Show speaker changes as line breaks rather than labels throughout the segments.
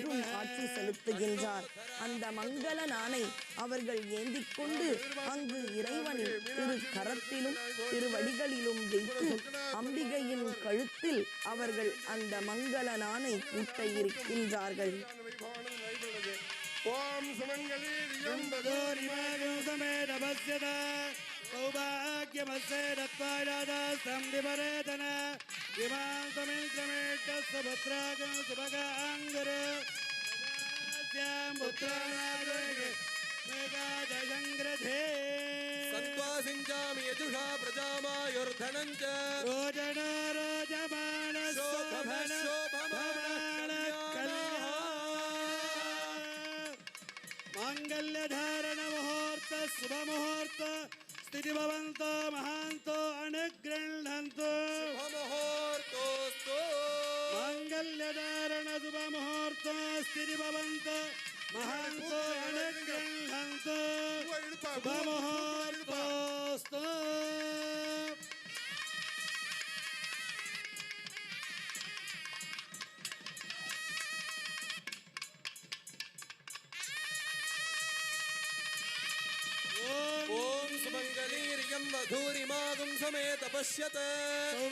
என்றும் காட்சி செலுத்துகின்றார். அந்த மங்கள நானை அவர்கள் ஏந்தி கொண்டு அங்கு இறைவனின் திரு கரத்திலும் திருவடிகளிலும் வைத்து அம்பிகையின் கழுத்தில் அவர்கள் அந்த மங்கள நானை பூட்ட இருக்கின்றார்கள்.
ஓம்
சுமங்கலி സൗഭാഗ്യമസേനത്വാരാദാസംധിപരേതന ഹിമാന്തമിന്ദ്രമേട്ടസുഭദ്രാഗം സുഭഗാംഗര സിഞ്ചാമി യജുഷാ പ്രജാമായുർധനം ചോജന രോജമാണ
ശോഭന
ശോഭമാണ മാംഗല്യധാരണ മുഹൂർത്ത ശുഭമുഹൂർത്ത స్థితి భవంతో మహాంతో అనుగృహంతో మంగళ్యధారణ శుభ
ముహూర్తో స్థితి భవంతో మహాంతో అనుగృహంతో
శుభ ङ्गरीर्यम् मधूरिमागुं
समेतपश्यत्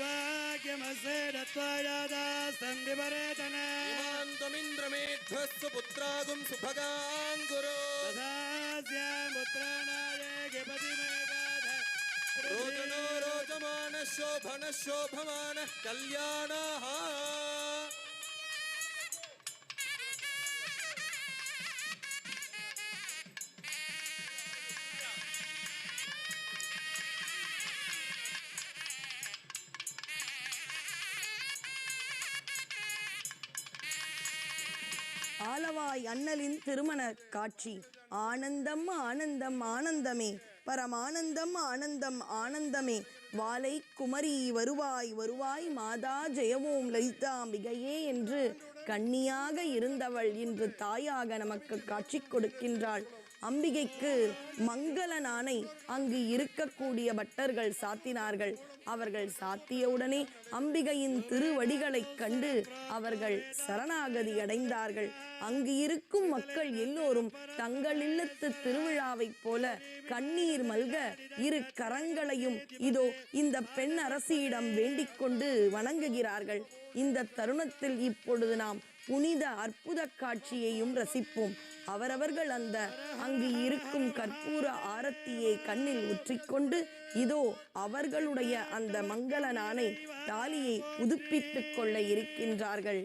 वाक्यमसेनान्तमिन्द्रमेध्वस्तु पुत्रागुं
सुभगाङ्गुरोनाराजपति
रोजनो रोचमानः शोभनः शोभमानः कल्याणाः
ஆலவாய் அண்ணலின் திருமண காட்சி. ஆனந்தம் ஆனந்தம் ஆனந்தமே. பரமானந்தம் ஆனந்தம் ஆனந்தமே. வாலை குமரி வருவாய் வருவாய் மாதா ஜெயவோம் லலிதாம்பிகையே என்று கன்னியாக இருந்தவள் இன்று தாயாக நமக்கு காட்சி கொடுக்கின்றாள். அம்பிகைக்கு மங்கள நாணை அங்கு இருக்கக்கூடிய பட்டர்கள் சாத்தினார்கள். அவர்கள் சாத்தியவுடனே அம்பிகையின் திருவடிகளைக் கண்டு அவர்கள் சரணாகதி அடைந்தார்கள். அங்கு இருக்கும் மக்கள் எல்லோரும் தங்கள் இல்லத்து திருவிழாவைப் போல கண்ணீர் மல்க இரு கரங்களையும் இதோ இந்த பெண் அரசியிடம் வேண்டிக் கொண்டு வணங்குகிறார்கள். இந்த தருணத்தில் இப்பொழுது நாம் புனித அற்புத காட்சியையும் ரசிப்போம். அவரவர்கள் அந்த அங்கு இருக்கும் கற்பூர ஆரத்தியை கண்ணில் உற்றிக்கொண்டு இதோ அவர்களுடைய அந்த மங்கள நாணை தாலியை புதுப்பித்துக் கொள்ள இருக்கின்றார்கள்.